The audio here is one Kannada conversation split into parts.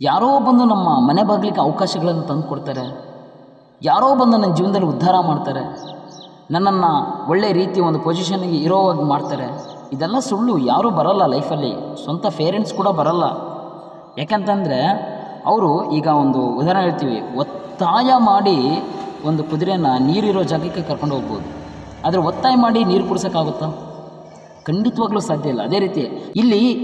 ಯಾರೋ ಬಂದು ನಮ್ಮ ಮನೆ ಬಾಗಿಲಿಗೆ ಅವಕಾಶಗಳನ್ನು ತಂದು ಕೊಡ್ತಾರೆ. ಯಾರೋ ಬಂದು ನನ್ನ ಜೀವನದಲ್ಲಿ ಉದ್ಧಾರ ಮಾಡ್ತಾರೆ. ನನ್ನನ್ನು ಒಳ್ಳೆ ರೀತಿ ಒಂದು ಪೊಸಿಷನ್ಗೆ ಇರೋವಾಗಿ ಮಾಡ್ತಾರೆ. ಇದೆಲ್ಲ ಸುಳ್ಳು, ಯಾರೂ ಬರಲ್ಲ ಲೈಫಲ್ಲಿ. ಸ್ವಂತ ಪೇರೆಂಟ್ಸ್ ಕೂಡ ಬರಲ್ಲ. ಯಾಕಂತಂದರೆ, ಅವರು ಈಗ ಒಂದು ಉದಾಹರಣೆ ಹೇಳ್ತೀವಿ. ಒತ್ತಾಯ ಮಾಡಿ ಒಂದು ಕುದುರೆನ ನೀರಿರೋ ಜಾಗಕ್ಕೆ ಕರ್ಕೊಂಡು ಹೋಗ್ಬೋದು. ಆದರೆ ಒತ್ತಾಯ ಮಾಡಿ ನೀರು ಕುಡಿಸೋಕ್ಕಾಗುತ್ತಾ? ಖಂಡಿತವಾಗ್ಲೂ ಸಾಧ್ಯ ಇಲ್ಲ. ಅದೇ ರೀತಿ, ಇಲ್ಲಿ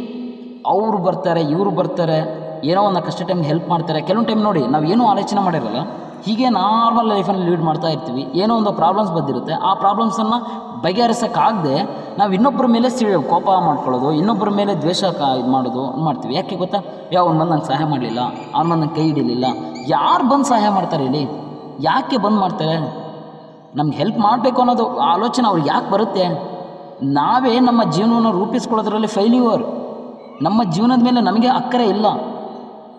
ಅವರು ಬರ್ತಾರೆ, ಇವರು ಬರ್ತಾರೆ. ಏನೋ ಒಂದು ಕಷ್ಟ ಟೈಮ್ ಹೆಲ್ಪ್ ಮಾಡ್ತಾರೆ. ಕೆಲವೊಂದು ಟೈಮ್ ನೋಡಿ, ನಾವು ಏನೂ ಆಲೋಚನೆ ಮಾಡಿರಲ್ಲ, ಹೀಗೆ ನಾರ್ಮಲ್ ಲೈಫನ್ನು ಲೀಡ್ ಮಾಡ್ತಾ ಇರ್ತೀವಿ. ಏನೋ ಒಂದು ಪ್ರಾಬ್ಲಮ್ಸ್ ಬಂದಿರುತ್ತೆ. ಆ ಪ್ರಾಬ್ಲಮ್ಸನ್ನು ಬಗೆಹರಿಸೋಕ್ಕಾಗದೆ ನಾವು ಇನ್ನೊಬ್ಬರ ಮೇಲೆ ಸಿ, ಕೋಪ ಮಾಡ್ಕೊಳ್ಳೋದು ಇನ್ನೊಬ್ಬರ ಮೇಲೆ ದ್ವೇಷ ಕಾ, ಇದು ಮಾಡೋದು ಮಾಡ್ತೀವಿ. ಯಾಕೆ ಗೊತ್ತಾ? ಯಾವ ಅವ್ನು ಬಂದು ನಂಗೆ ಸಹಾಯ ಮಾಡಲಿಲ್ಲ. ಅವ್ನು ಬಂದು ಕೈ ಹಿಡಿಲಿಲ್ಲ. ಯಾರು ಬಂದು ಸಹಾಯ ಮಾಡ್ತಾರೆ ಇಲ್ಲಿ ಯಾಕೆ ಬಂದು ಮಾಡ್ತಾರೆ? ನಮ್ಗೆ ಹೆಲ್ಪ್ ಮಾಡಬೇಕು ಅನ್ನೋದು ಆಲೋಚನೆ ಅವ್ರಿಗೆ ಯಾಕೆ ಬರುತ್ತೆ? ನಾವೇ ನಮ್ಮ ಜೀವನವನ್ನು ರೂಪಿಸ್ಕೊಳ್ಳೋದ್ರಲ್ಲಿ ಫೈಲ್ಯೂವರ್ ನಮ್ಮ ಜೀವನದ ಮೇಲೆ ನಮಗೆ ಅಕ್ಕರೆ ಇಲ್ಲ.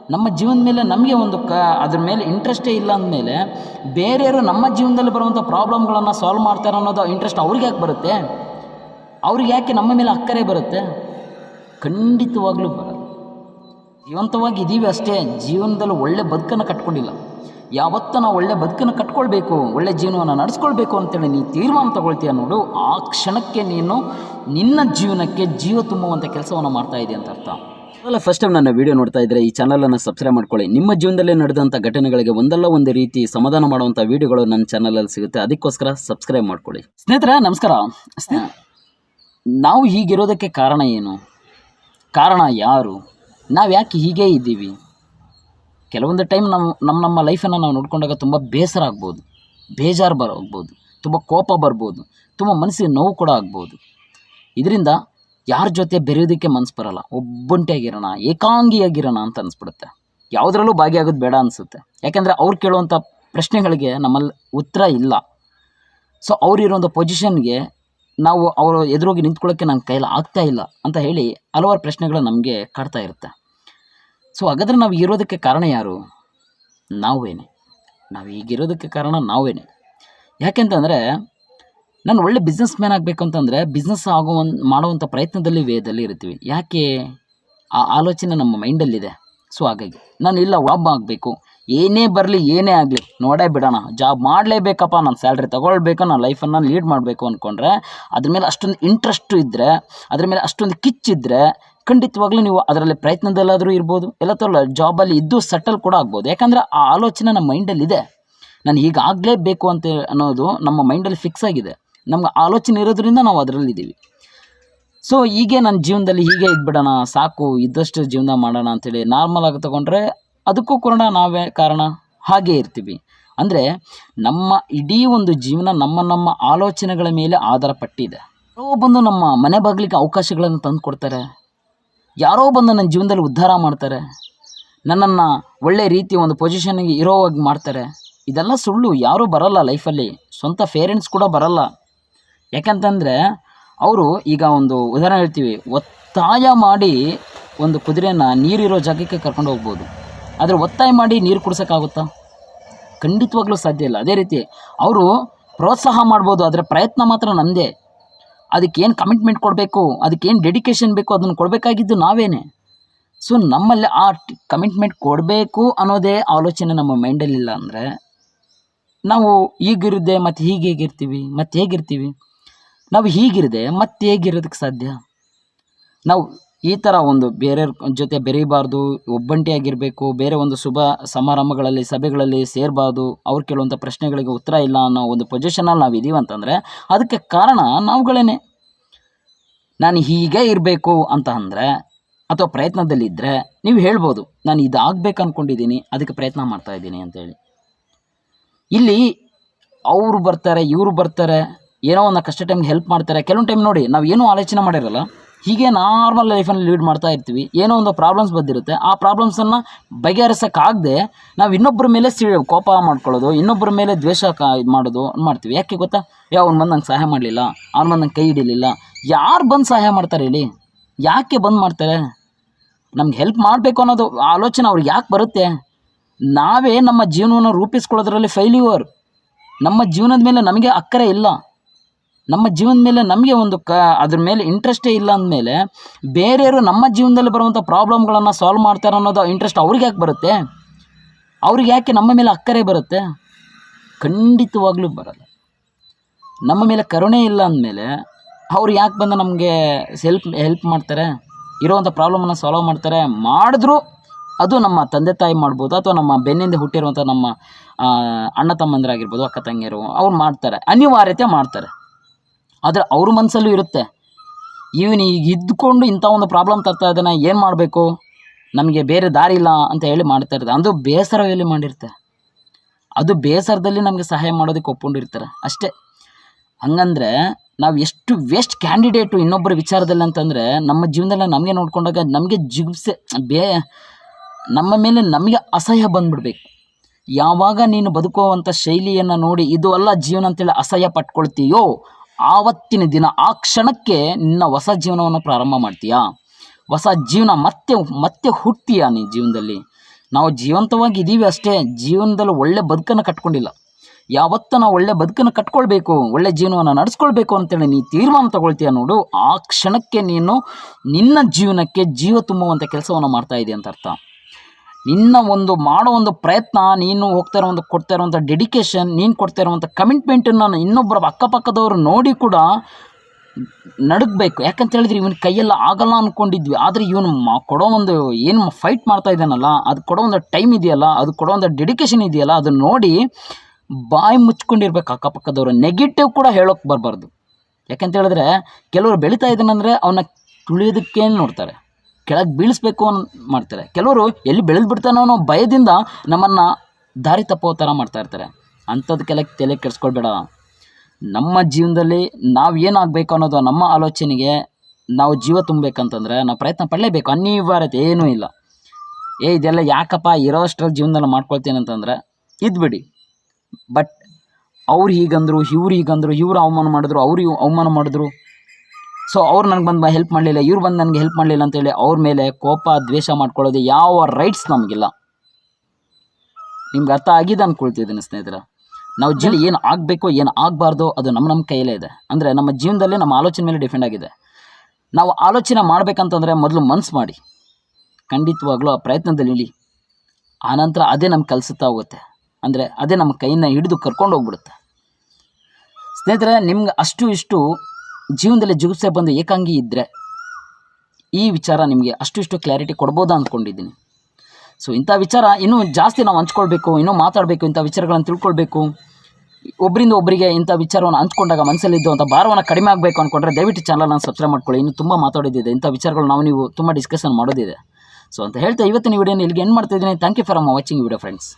ನಮ್ಮ ಜೀವನದ ಮೇಲೆ ನಮಗೆ ಒಂದು ಕ, ಅದ್ರ ಮೇಲೆ ಇಂಟ್ರೆಸ್ಟೇ ಇಲ್ಲ ಅಂದಮೇಲೆ ಬೇರೆಯವರು ನಮ್ಮ ಜೀವನದಲ್ಲಿ ಬರುವಂಥ ಪ್ರಾಬ್ಲಮ್ಗಳನ್ನು ಸಾಲ್ವ್ ಮಾಡ್ತಾರೆ ಅನ್ನೋದು ಇಂಟ್ರೆಸ್ಟ್ ಅವ್ರಿಗೆ ಯಾಕೆ ಬರುತ್ತೆ? ಅವ್ರಿಗೆ ಯಾಕೆ ನಮ್ಮ ಮೇಲೆ ಅಕ್ಕರೆ ಬರುತ್ತೆ? ಖಂಡಿತವಾಗ್ಲೂ ಬರಲ್ಲ. ಜೀವಂತವಾಗಿ ಇದ್ದೀವಿ ಅಷ್ಟೇ, ಜೀವನದಲ್ಲಿ ಒಳ್ಳೆ ಬದುಕನ್ನು ಕಟ್ಕೊಂಡಿಲ್ಲ. ಯಾವತ್ತೂ ನಾವು ಒಳ್ಳೆ ಬದುಕನ್ನು ಕಟ್ಕೊಳ್ಬೇಕು, ಒಳ್ಳೆ ಜೀವನವನ್ನು ನಡೆಸ್ಕೊಳ್ಬೇಕು ಅಂತೇಳಿ ನೀನು ತೀರ್ಮಾನ ತಗೊಳ್ತೀಯ ನೋಡು, ಆ ಕ್ಷಣಕ್ಕೆ ನೀನು ನಿನ್ನ ಜೀವನಕ್ಕೆ ಜೀವ ತುಂಬುವಂಥ ಕೆಲಸವನ್ನು ಮಾಡ್ತಾ ಅಂತ ಅರ್ಥ. ಅಲ್ಲ ಫಸ್ಟ್ ಟೈಮ್ ನನ್ನ ವಿಡಿಯೋ ನೋಡ್ತಾ ಇದ್ರೆ ಈ ಚಾನಲನ್ನು ಸಬ್ಸ್ಕ್ರೈಬ್ ಮಾಡ್ಕೊಳ್ಳಿ. ನಿಮ್ಮ ಜೀವನದಲ್ಲಿ ನಡೆದಂಥ ಘಟನೆಗಳಿಗೆ ಒಂದಲ್ಲ ಒಂದು ರೀತಿ ಸಮಾಧಾನ ಮಾಡುವಂಥ ವೀಡಿಯೋಗಳು ನನ್ನ ಚಾನಲಲ್ಲಿ ಸಿಗುತ್ತೆ. ಅದಕ್ಕೋಸ್ಕರ ಸಬ್ಸ್ಕ್ರೈಬ್ ಮಾಡ್ಕೊಳ್ಳಿ. ಸ್ನೇಹಿತರೆ, ನಮಸ್ಕಾರ. ನಾವು ಹೀಗಿರೋದಕ್ಕೆ ಕಾರಣ ಏನು? ಕಾರಣ ಯಾರು? ನಾವು ಯಾಕೆ ಹೀಗೇ ಇದ್ದೀವಿ? ಕೆಲವೊಂದು ಟೈಮ್ ನಮ್ಮ ನಮ್ಮ ನಮ್ಮ ಲೈಫನ್ನು ನಾವು ನೋಡ್ಕೊಂಡಾಗ ತುಂಬ ಬೇಸರ ಆಗ್ಬೋದು. ಬೇಜಾರು ಬರೋಗ್ಬೋದು ತುಂಬ ಕೋಪ ಬರ್ಬೋದು. ತುಂಬ ಮನಸ್ಸಿಗೆ ನೋವು ಕೂಡ ಆಗ್ಬೋದು. ಇದರಿಂದ ಯಾರ ಜೊತೆ ಬೆರೆಯೋದಕ್ಕೆ ಮನಸ್ಸು ಬರಲ್ಲ. ಒಬ್ಬಂಟಿಯಾಗಿರೋಣ, ಏಕಾಂಗಿಯಾಗಿರೋಣ ಅಂತ ಅನಿಸ್ಬಿಡುತ್ತೆ. ಯಾವುದರಲ್ಲೂ ಭಾಗಿಯಾಗೋದು ಬೇಡ ಅನಿಸುತ್ತೆ. ಯಾಕೆಂದರೆ ಅವ್ರು ಕೇಳುವಂಥ ಪ್ರಶ್ನೆಗಳಿಗೆ ನಮ್ಮಲ್ಲಿ ಉತ್ತರ ಇಲ್ಲ. ಸೊ ಅವರಿರೋಂಥ ಪೊಸಿಷನ್ಗೆ ನಾವು ಅವರು ಎದುರೋಗಿ ನಿಂತ್ಕೊಳ್ಳೋಕ್ಕೆ ನನ್ನ ಕೈಲಿ ಆಗ್ತಾ ಇಲ್ಲ ಅಂತ ಹೇಳಿ ಹಲವಾರು ಪ್ರಶ್ನೆಗಳು ನಮಗೆ ಕಾಡ್ತಾ ಇರುತ್ತೆ. ಸೊ ಹಾಗಾದರೆ ನಾವು ಇರೋದಕ್ಕೆ ಕಾರಣ ಯಾರು? ನಾವೇನೆ. ನಾವು ಈಗಿರೋದಕ್ಕೆ ಕಾರಣ ನಾವೇನೆ. ಯಾಕೆಂತಂದರೆ ನಾನು ಒಳ್ಳೆ ಬಿಸ್ನೆಸ್ ಮ್ಯಾನ್ ಆಗಬೇಕು ಅಂತಂದರೆ ಬಿಸ್ನೆಸ್ ಆಗೋ ಮಾಡುವಂಥ ಪ್ರಯತ್ನದಲ್ಲಿ ವೇದಲ್ಲಿ ಇರ್ತೀವಿ ಯಾಕೆ? ಆ ಆಲೋಚನೆ ನಮ್ಮ ಮೈಂಡಲ್ಲಿದೆ. ಸೊ ಹಾಗಾಗಿ ನಾನು ಇಲ್ಲ ಒಬ್ಬ ಆಗಬೇಕು. ಏನೇ ಬರಲಿ, ಏನೇ ಆಗಲಿ, ನೋಡೇ ಬಿಡೋಣ. ಜಾಬ್ ಮಾಡಲೇಬೇಕಪ್ಪ, ನಾನು ಸ್ಯಾಲ್ರಿ ತೊಗೊಳ್ಬೇಕು, ನಾನು ಲೈಫನ್ನು ಲೀಡ್ ಮಾಡಬೇಕು ಅಂದ್ಕೊಂಡ್ರೆ ಅದ್ರ ಮೇಲೆ ಅಷ್ಟೊಂದು ಇಂಟ್ರೆಸ್ಟು ಇದ್ದರೆ ಅದ್ರ ಮೇಲೆ ಅಷ್ಟೊಂದು ಕಿಚ್ಚಿದ್ರೆ ಖಂಡಿತವಾಗ್ಲೂ ನೀವು ಅದರಲ್ಲಿ ಪ್ರಯತ್ನದಲ್ಲಾದರೂ ಇರ್ಬೋದು ಎಲ್ಲ ತೊಗೊಳ್ಳ ಜಾಬಲ್ಲಿ ಇದ್ದು ಸೆಟಲ್ ಕೂಡ ಆಗ್ಬೋದು. ಯಾಕಂದರೆ ಆ ಆಲೋಚನೆ ನಮ್ಮ ಮೈಂಡಲ್ಲಿದೆ. ನಾನು ಹೀಗಾಗಲೇಬೇಕು ಅಂತ ಅನ್ನೋದು ನಮ್ಮ ಮೈಂಡಲ್ಲಿ ಫಿಕ್ಸ್ ಆಗಿದೆ. ನಮ್ಗೆ ಆಲೋಚನೆ ಇರೋದ್ರಿಂದ ನಾವು ಅದರಲ್ಲಿದ್ದೀವಿ ಸೊ ಹೀಗೆ ನನ್ನ ಜೀವನದಲ್ಲಿ ಹೀಗೆ ಇದ್ಬಿಡೋಣ, ಸಾಕು, ಇದ್ದಷ್ಟು ಜೀವನ ಮಾಡೋಣ ಅಂಥೇಳಿ ನಾರ್ಮಲ್ ಆಗಿ ತಗೊಂಡ್ರೆ ಅದಕ್ಕೂ ಕೂಡ ನಾವೇ ಕಾರಣ? ಹಾಗೆ ಇರ್ತೀವಿ. ಅಂದರೆ ನಮ್ಮ ಇಡೀ ಒಂದು ಜೀವನ ನಮ್ಮ ನಮ್ಮ ಆಲೋಚನೆಗಳ ಮೇಲೆ ಆಧಾರ ಪಟ್ಟಿದೆ. ಯಾರೋ ಬಂದು ನಮ್ಮ ಮನೆ ಬಾಗಿಲಿಗೆ ಅವಕಾಶಗಳನ್ನು ತಂದು ಕೊಡ್ತಾರೆ. ಯಾರೋ ಬಂದು ನನ್ನ ಜೀವನದಲ್ಲಿ ಉದ್ಧಾರ ಮಾಡ್ತಾರೆ. ನನ್ನನ್ನು ಒಳ್ಳೆ ರೀತಿ ಒಂದು ಪೊಸಿಷನ್ಗೆ ಇರೋವಾಗಿ ಮಾಡ್ತಾರೆ. ಇದೆಲ್ಲ ಸುಳ್ಳು, ಯಾರೂ ಬರಲ್ಲ ಲೈಫಲ್ಲಿ ಸ್ವಂತ ಪೇರೆಂಟ್ಸ್ ಕೂಡ ಬರಲ್ಲ. ಯಾಕಂತಂದರೆ ಅವರು ಈಗ ಒಂದು ಉದಾಹರಣೆ ಹೇಳ್ತೀವಿ, ಒತ್ತಾಯ ಮಾಡಿ ಒಂದು ಕುದುರೆಯನ್ನು ನೀರಿರೋ ಜಾಗಕ್ಕೆ ಕರ್ಕೊಂಡು ಹೋಗ್ಬೋದು. ಆದರೆ ಒತ್ತಾಯ ಮಾಡಿ ನೀರು ಕುಡಿಸೋಕ್ಕಾಗುತ್ತಾ? ಖಂಡಿತವಾಗ್ಲೂ ಸಾಧ್ಯ ಇಲ್ಲ. ಅದೇ ರೀತಿ ಅವರು ಪ್ರೋತ್ಸಾಹ ಮಾಡ್ಬೋದು, ಆದರೆ ಪ್ರಯತ್ನ ಮಾತ್ರ ನಮ್ಮದೇ ಅದಕ್ಕೇನು ಕಮಿಟ್ಮೆಂಟ್ ಕೊಡಬೇಕು, ಅದಕ್ಕೇನು ಡೆಡಿಕೇಶನ್ ಬೇಕು, ಅದನ್ನು ಕೊಡಬೇಕಾಗಿದ್ದು ನಾವೇನೆ. ಸೊ ನಮ್ಮಲ್ಲಿ ಆ ಕಮಿಟ್ಮೆಂಟ್ ಕೊಡಬೇಕು ಅನ್ನೋದೇ ಆಲೋಚನೆ ನಮ್ಮ ಮೈಂಡಲ್ಲಿಲ್ಲ ಅಂದರೆ, ನಾವು ಈಗಿರದೆ ಮತ್ತು ಹೀಗೆ ಹೇಗಿರ್ತೀವಿ, ಮತ್ತು ಹೇಗಿರ್ತೀವಿ? ನಾವು ಹೀಗಿರದೆ ಮತ್ತೆ ಹೇಗಿರೋದಕ್ಕೆ ಸಾಧ್ಯ? ನಾವು ಈ ಥರ ಒಂದು ಬೇರೆಯವ್ರ ಜೊತೆ ಬೆರೀಬಾರ್ದು ಒಬ್ಬಂಟಿಯಾಗಿರಬೇಕು ಬೇರೆ ಒಂದು ಶುಭ ಸಮಾರಂಭಗಳಲ್ಲಿ, ಸಭೆಗಳಲ್ಲಿ ಸೇರಬಾರ್ದು, ಅವ್ರು ಕೇಳುವಂಥ ಪ್ರಶ್ನೆಗಳಿಗೆ ಉತ್ತರ ಇಲ್ಲ ಅನ್ನೋ ಒಂದು ಪೊಸಿಷನಲ್ಲಿ ನಾವು ಇದ್ದೀವಿ ಅಂತಂದರೆ ಅದಕ್ಕೆ ಕಾರಣ ನಾವುಗಳೇನೆ. ನಾನು ಹೀಗೆ ಇರಬೇಕು ಅಂತ ಅಂದರೆ ಅಥವಾ ಪ್ರಯತ್ನದಲ್ಲಿದ್ದರೆ ನೀವು ಹೇಳ್ಬೋದು, ನಾನು ಇದಾಗಬೇಕು ಅಂದ್ಕೊಂಡಿದ್ದೀನಿ ಅದಕ್ಕೆ ಪ್ರಯತ್ನ ಮಾಡ್ತಾ ಇದ್ದೀನಿ ಅಂತೇಳಿ. ಇಲ್ಲಿ ಅವರು ಬರ್ತಾರೆ, ಇವರು ಬರ್ತಾರೆ ಏನೋ ಒಂದು ಕಷ್ಟ ಟೈಮ್ಗೆ ಹೆಲ್ಪ್ ಮಾಡ್ತಾರೆ. ಕೆಲವೊಂದು ಟೈಮ್ ನೋಡಿ, ನಾವು ಏನೂ ಆಲೋಚನೆ ಮಾಡಿರಲ್ಲ. ಹೀಗೆ ನಾರ್ಮಲ್ ಲೈಫಲ್ಲಿ ಲೀಡ್ ಮಾಡ್ತಾ ಇರ್ತೀವಿ. ಏನೋ ಒಂದು ಪ್ರಾಬ್ಲಮ್ಸ್ ಬಂದಿರುತ್ತೆ. ಆ ಪ್ರಾಬ್ಲಮ್ಸನ್ನು ಬಗೆಹರಿಸೋಕ್ಕಾಗದೆ ನಾವು ಇನ್ನೊಬ್ಬರ ಮೇಲೆ ಸಿ, ಕೋಪ ಮಾಡ್ಕೊಳ್ಳೋದು ಇನ್ನೊಬ್ಬರ ಮೇಲೆ ದ್ವೇಷ ಕಾ, ಇದು ಮಾಡೋದು ಮಾಡ್ತೀವಿ. ಯಾಕೆ ಗೊತ್ತಾ? ಯಾವ ಅವ್ನು ಬಂದು ನಂಗೆ ಸಹಾಯ ಮಾಡಲಿಲ್ಲ. ಅವ್ನು ಬಂದು ನಂಗೆ ಕೈ ಹಿಡಿಲಿಲ್ಲ. ಯಾರು ಬಂದು ಸಹಾಯ ಮಾಡ್ತಾರೆ ಹೇಳಿ? ಯಾಕೆ ಬಂದು ಮಾಡ್ತಾರೆ? ನಮ್ಗೆ ಹೆಲ್ಪ್ ಮಾಡಬೇಕು ಅನ್ನೋದು ಆಲೋಚನೆ ಅವ್ರಿಗೆ ಯಾಕೆ ಬರುತ್ತೆ? ನಾವೇ ನಮ್ಮ ಜೀವನವನ್ನು ರೂಪಿಸ್ಕೊಳ್ಳೋದ್ರಲ್ಲಿ ಫೈಲ್ಯೂವರ್ ನಮ್ಮ ಜೀವನದ ಮೇಲೆ ನಮಗೆ ಅಕ್ಕರೆ ಇಲ್ಲ. ನಮ್ಮ ಜೀವನದ ಮೇಲೆ ನಮಗೆ ಒಂದು ಕ, ಅದ್ರ ಮೇಲೆ ಇಂಟ್ರೆಸ್ಟೇ ಇಲ್ಲ ಅಂದಮೇಲೆ ಬೇರೆಯವರು ನಮ್ಮ ಜೀವನದಲ್ಲಿ ಬರುವಂಥ ಪ್ರಾಬ್ಲಮ್ಗಳನ್ನು ಸಾಲ್ವ್ ಮಾಡ್ತಾರೆ ಅನ್ನೋದು ಇಂಟ್ರೆಸ್ಟ್ ಅವ್ರಿಗೆ ಯಾಕೆ ಬರುತ್ತೆ? ಅವ್ರಿಗೆ ಯಾಕೆ ನಮ್ಮ ಮೇಲೆ ಅಕ್ಕರೆ ಬರುತ್ತೆ? ಖಂಡಿತವಾಗ್ಲೂ ಬರಲ್ಲ. ನಮ್ಮ ಮೇಲೆ ಕರುಣೆ ಇಲ್ಲ ಅಂದಮೇಲೆ ಅವ್ರು ಯಾಕೆ ಬಂದು ನಮಗೆ ಸೆಲ್ಪ್ ಹೆಲ್ಪ್ ಮಾಡ್ತಾರೆ? ಇರೋವಂಥ ಪ್ರಾಬ್ಲಮನ್ನು ಸಾಲ್ವ್ ಮಾಡ್ತಾರೆ? ಮಾಡಿದ್ರೂ ಅದು ನಮ್ಮ ತಂದೆ ತಾಯಿ ಮಾಡ್ಬೋದು, ಅಥವಾ ನಮ್ಮ ಬೆನ್ನಿಂದ ಹುಟ್ಟಿರುವಂಥ ನಮ್ಮ ಅಣ್ಣ ತಮ್ಮಂದಿರಾಗಿರ್ಬೋದು, ಅಕ್ಕ ತಂಗಿಯರು ಅವ್ರು ಮಾಡ್ತಾರೆ. ಅನಿವಾರ್ಯತೆ ಮಾಡ್ತಾರೆ. ಆದರೆ ಅವ್ರ ಮನಸ್ಸಲ್ಲೂ ಇರುತ್ತೆ. ಇವನು ಈಗ ಇದ್ದುಕೊಂಡು ಇಂಥ ಒಂದು ಪ್ರಾಬ್ಲಮ್ ತರ್ತಾ ಇದ್ದಾನೆ, ಏನು ಮಾಡಬೇಕು? ನಮಗೆ ಬೇರೆ ದಾರಿ ಇಲ್ಲ ಅಂತ ಹೇಳಿ ಮಾಡ್ತಾ ಇರ್ತಾರೆ. ಅದು ಬೇಸರದಲ್ಲಿ ಮಾಡಿರ್ತಾರೆ. ಅದು ಬೇಸರದಲ್ಲಿ ನಮಗೆ ಸಹಾಯ ಮಾಡೋದಕ್ಕೆ ಒಪ್ಕೊಂಡಿರ್ತಾರೆ. ಅಷ್ಟೇ. ಹಂಗಂದ್ರೆ ನಾವು ಎಷ್ಟು ವೇಸ್ಟ್ ಕ್ಯಾಂಡಿಡೇಟು ಇನ್ನೊಬ್ಬರ ವಿಚಾರದಲ್ಲಿ ಅಂತಂದರೆ ನಮ್ಮ ಜೀವನದಲ್ಲಿ ನಮಗೆ ನೋಡ್ಕೊಂಡಾಗ ನಮಗೆ ಜಿಗುಪ್ಸೆ, ಬೇ, ನಮ್ಮ ಮೇಲೆ ನಮಗೆ ಅಸಹ್ಯ ಬಂದ್ಬಿಡ್ಬೇಕು. ಯಾವಾಗ ನೀನು ಬದುಕುವಂಥ ಶೈಲಿಯನ್ನು ನೋಡಿ ಇದು ಅಲ್ಲ ಜೀವನ ಅಂತೇಳಿ ಅಸಹ್ಯ ಪಟ್ಕೊಳ್ತೀಯೋ ಆವತ್ತಿನ ದಿನ, ಆ ಕ್ಷಣಕ್ಕೆ ನಿನ್ನ ಹೊಸ ಜೀವನವನ್ನು ಪ್ರಾರಂಭ ಮಾಡ್ತೀಯಾ? ಹೊಸ ಜೀವನ ಮತ್ತೆ ಮತ್ತೆ ಹುಟ್ತೀಯಾ ನೀ ಜೀವನದಲ್ಲಿ? ನಾವು ಜೀವಂತವಾಗಿ ಇದ್ದೀವಿ ಅಷ್ಟೇ, ಜೀವನದಲ್ಲಿ ಒಳ್ಳೆ ಬದುಕನ್ನು ಕಟ್ಕೊಂಡಿಲ್ಲ. ಯಾವತ್ತೂ ನಾವು ಒಳ್ಳೆ ಬದುಕನ್ನು ಕಟ್ಕೊಳ್ಬೇಕು, ಒಳ್ಳೆ ಜೀವನವನ್ನು ನಡೆಸ್ಕೊಳ್ಬೇಕು ಅಂತೇಳಿ ನೀ ತೀರ್ಮಾನ ತಗೊಳ್ತೀಯ ನೋಡು. ಆ ಕ್ಷಣಕ್ಕೆ ನೀನು ನಿನ್ನ ಜೀವನಕ್ಕೆ ಜೀವ ತುಂಬುವಂಥ ಕೆಲಸವನ್ನು ಮಾಡ್ತಾ ಇದೆ ಅಂತ ಅರ್ಥ. ನಿನ್ನ ಒಂದು ಮಾಡೋ ಒಂದು ಪ್ರಯತ್ನ, ನೀನು ಹೋಗ್ತಾ ಇರೋ ಒಂದು, ಕೊಡ್ತಾ ಇರುವಂಥ ಡೆಡಿಕೇಶನ್ ನೀನು ಕೊಡ್ತಾ ಇರುವಂಥ ಕಮಿಟ್ಮೆಂಟನ್ನು ಇನ್ನೊಬ್ಬರ ಅಕ್ಕಪಕ್ಕದವರು ನೋಡಿ ಕೂಡ ನಡಗಬೇಕು. ಯಾಕಂತ ಹೇಳಿದ್ರೆ ಇವನ ಕೈಯೆಲ್ಲ ಆಗಲ್ಲ ಅಂದ್ಕೊಂಡಿದ್ವಿ ಆದರೆ ಇವನು ಮಾ, ಕೊಡೋ ಒಂದು ಏನು ಫೈಟ್ ಮಾಡ್ತಾ ಇದ್ದಾನಲ್ಲ, ಅದು ಕೊಡೋ ಒಂದು ಟೈಮ್ ಇದೆಯಲ್ಲ, ಅದು ಕೊಡೋ ಒಂದು ಡೆಡಿಕೇಶನ್ ಇದೆಯಲ್ಲ ಅದನ್ನು ನೋಡಿ ಬಾಯಿ ಮುಚ್ಕೊಂಡಿರ್ಬೇಕು ಅಕ್ಕಪಕ್ಕದವರು. ನೆಗೆಟಿವ್ ಕೂಡ ಹೇಳೋಕೆ ಬರಬಾರ್ದು. ಯಾಕಂತ ಹೇಳಿದ್ರೆ, ಕೆಲವರು ಬೆಳೀತಾ ಇದ್ದಾನಂದರೆ ಅವನ್ನ ತುಳಿಯೋದಕ್ಕೇನು ನೋಡ್ತಾರೆ. ಕೆಳಗೆ ಬೀಳಿಸ್ಬೇಕು ಅನ್ ಮಾಡ್ತಾರೆ. ಕೆಲವರು ಎಲ್ಲಿ ಬೆಳೆದು ಬಿಡ್ತಾನೋ ಅನ್ನೋ ಭಯದಿಂದ ನಮ್ಮನ್ನು ದಾರಿ ತಪ್ಪೋ ಥರ ಮಾಡ್ತಾ ಇರ್ತಾರೆ. ಅಂಥದಕ್ಕೆಲ್ಲ ತಲೆ ಕೆಡಿಸ್ಕೊಳ್ಬೇಡ. ನಮ್ಮ ಜೀವನದಲ್ಲಿ ನಾವು ಏನಾಗಬೇಕು ಅನ್ನೋದು ನಮ್ಮ ಆಲೋಚನೆಗೆ ನಾವು ಜೀವ ತುಂಬಬೇಕಂತಂದರೆ ನಾವು ಪ್ರಯತ್ನ ಪಡಲೇಬೇಕು. ಅನಿವಾರ್ಯತೆ ಏನೂ ಇಲ್ಲ. ಏ, ಇದೆಲ್ಲ ಯಾಕಪ್ಪ ಇರೋಷ್ಟ್ರಲ್ಲಿ ಜೀವನದಲ್ಲಿ ಮಾಡ್ಕೊಳ್ತೀನಿ ಅಂತಂದರೆ ಇದ್ಬಿಡಿ ಬಟ್ ಅವ್ರು ಹೀಗಂದರು, ಇವ್ರು ಹೀಗಂದರು, ಇವ್ರು ಅವಮಾನ ಮಾಡಿದ್ರು, ಅವ್ರು ಅವಮಾನ ಮಾಡಿದ್ರು ಸೊ ಅವ್ರು ನನಗೆ ಬಂದು ಹೆಲ್ಪ್ ಮಾಡಲಿಲ್ಲ. ಇವ್ರು ಬಂದು ನನಗೆ ಹೆಲ್ಪ್ ಮಾಡಲಿಲ್ಲ ಅಂತೇಳಿ ಅವ್ರ ಮೇಲೆ ಕೋಪ ದ್ವೇಷ ಮಾಡ್ಕೊಳ್ಳೋದು ಯಾವ ರೈಟ್ಸ್ ನಮಗಿಲ್ಲ. ನಿಮ್ಗೆ ಅರ್ಥ ಆಗಿದೆ ಅಂದ್ಕೊಳ್ತಿದ್ದೀನಿ ಸ್ನೇಹಿತರೆ. ನಾವು ಜೀವನ ಏನು ಆಗಬೇಕು ಏನು ಆಗಬಾರ್ದು ಅದು ನಮ್ಮ ನಮ್ಮ ಕೈಯಲ್ಲೇ ಇದೆ. ಅಂದರೆ ನಮ್ಮ ಜೀವನದಲ್ಲಿ ನಮ್ಮ ಆಲೋಚನೆ ಮೇಲೆ ಡಿಪೆಂಡ್ ಆಗಿದೆ. ನಾವು ಆಲೋಚನೆ ಮಾಡಬೇಕಂತಂದರೆ ಮೊದಲು ಮನ್ಸು ಮಾಡಿ. ಖಂಡಿತವಾಗ್ಲೂ ಆ ಪ್ರಯತ್ನದಲ್ಲಿ ಇಳಿ. ಆನಂತರ ಅದೇ ನಮ್ಗೆ ಕಲಿಸುತ್ತಾ ಹೋಗುತ್ತೆ. ಅಂದರೆ ಅದೇ ನಮ್ಮ ಕೈಯನ್ನು ಹಿಡಿದು ಕರ್ಕೊಂಡು ಹೋಗ್ಬಿಡುತ್ತೆ. ಸ್ನೇಹಿತರೆ ನಿಮ್ಗೆ ಅಷ್ಟು ಇಷ್ಟು ಜೀವನದಲ್ಲಿ ಜಿಗುಸೆ ಬಂದು ಏಕಾಂಗಿ ಇದ್ದರೆ ಈ ವಿಚಾರ ನಿಮಗೆ ಅಷ್ಟು ಇಷ್ಟು ಕ್ಲಾರಿಟಿ ಕೊಡ್ಬೋದಾ ಅಂದ್ಕೊಂಡಿದ್ದೀನಿ ಸೊ ಇಂಥ ವಿಚಾರ ಇನ್ನೂ ಜಾಸ್ತಿ ನಾವು ಹಂಚ್ಕೊಳ್ಬೇಕು, ಇನ್ನೂ ಮಾತಾಡಬೇಕು, ಇಂಥ ವಿಚಾರಗಳನ್ನು ತಿಳ್ಕೊಳ್ಬೇಕು. ಒಬ್ಬರಿಂದ ಒಬ್ಬರಿಗೆ ಇಂಥ ವಿಚಾರವನ್ನು ಹಂಚ್ಕೊಂಡಾಗ ಮನಸ್ಸಲ್ಲಿದ್ದು ಅಂತ ಭಾರವನ್ನು ಕಡಿಮೆ ಆಗಬೇಕು ಅಂದ್ಕೊಂಡ್ರೆ ದಯವಿಟ್ಟು ಚಾನಲನ್ನು ಸಬ್ಸ್ಕ್ರೈಬ್ ಮಾಡ್ಕೊಳ್ಳಿ. ಇನ್ನು ತುಂಬ ಮಾತಾಡೋದಿದೆ. ಇಂಥ ವಿಚಾರಗಳು ನಾವು ನೀವು ತುಂಬ ಡಿಸ್ಕಷನ್ ಮಾಡೋದಿದೆ. ಸೊ ಅಂತ ಹೇಳ್ತಾ ಇವತ್ತಿನ ವಿಡಿಯೋನ ಇಲ್ಲಿಗೆ ಏನು ಮಾಡ್ತಾ ಇದ್ದೀನಿ. Thank you for watching video friends